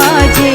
মাঝে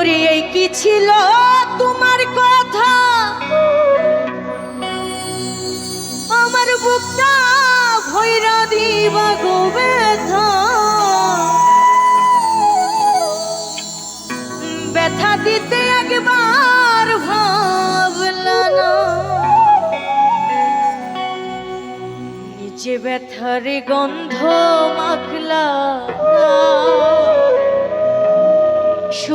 ওরে, এই কি ছিল তোমার কথা? আমার বুকটা ভৈরা দিবা গো ব্যথা। ব্যথা দিতে একবার ভাবলা না। নিচে ব্যথার গন্ধ মাখলা।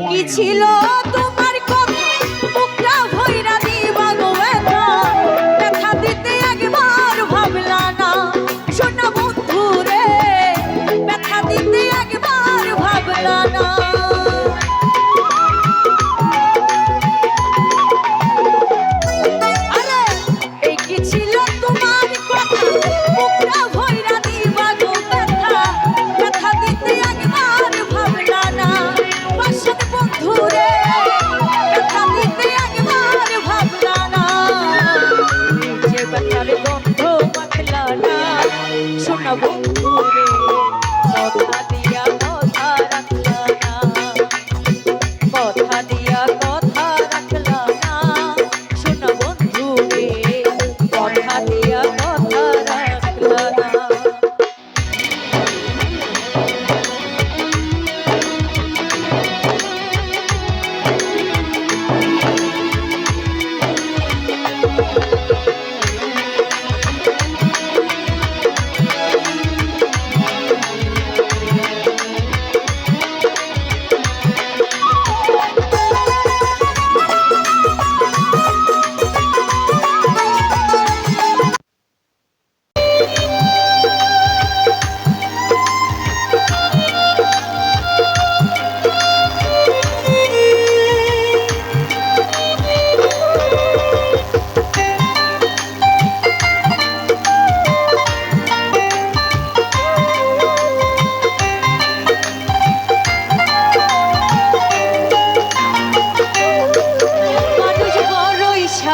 কি ছিল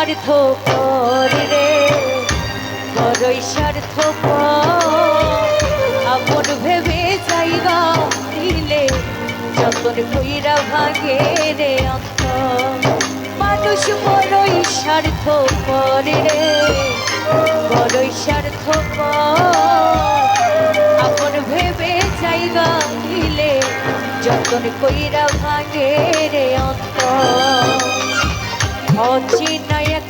স্বার্থ রে। বড়ই স্বার্থ আপন ভেবে যাইবা দিলে, যতন কইরা ভাগে রে অন্ত মানুষ বড়ই স্বার্থ রে। বড়ই স্বার্থ আপন ভেবে যাইবা দিলে, যতন কইরা ভাগে রে অন্ত অচেনা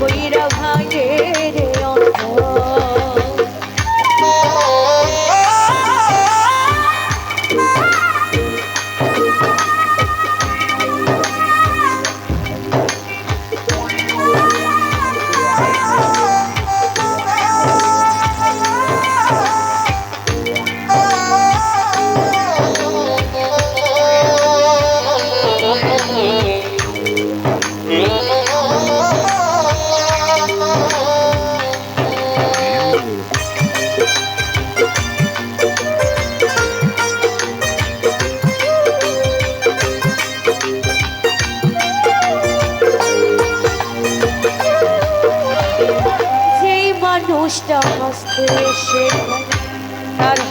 কইরা ভাঙে রে।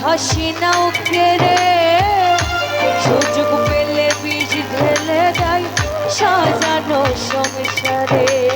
হাসি নাও কেড়ে সুযোগ পেলে বীজ ঢেলে যাই সাজানো সংসারে।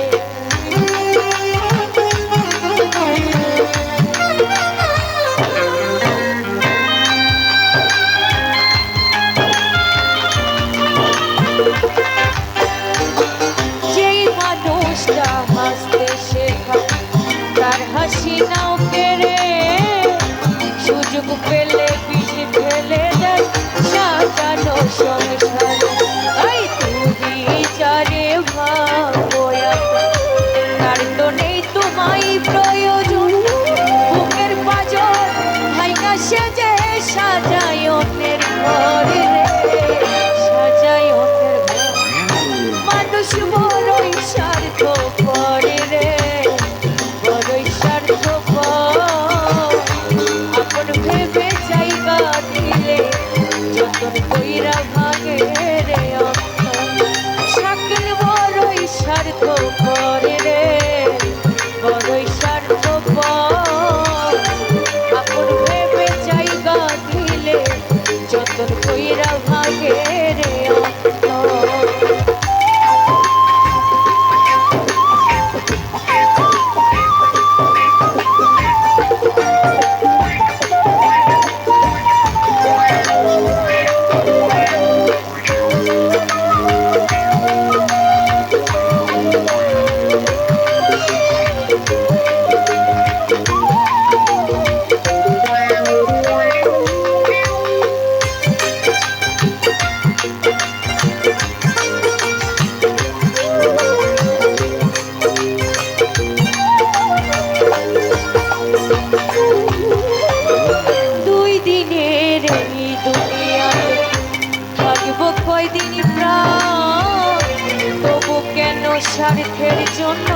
স্বার্থের জন্য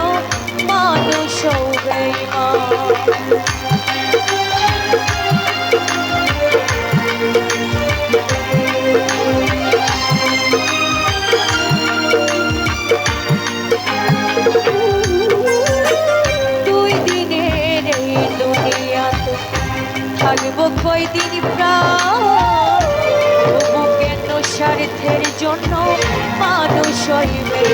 মানুষ দুই দিনের এই দুনিয়াতে থাকব কয়দিন প্রাণ। কেন স্বার্থের জন্য মানুষ হইবে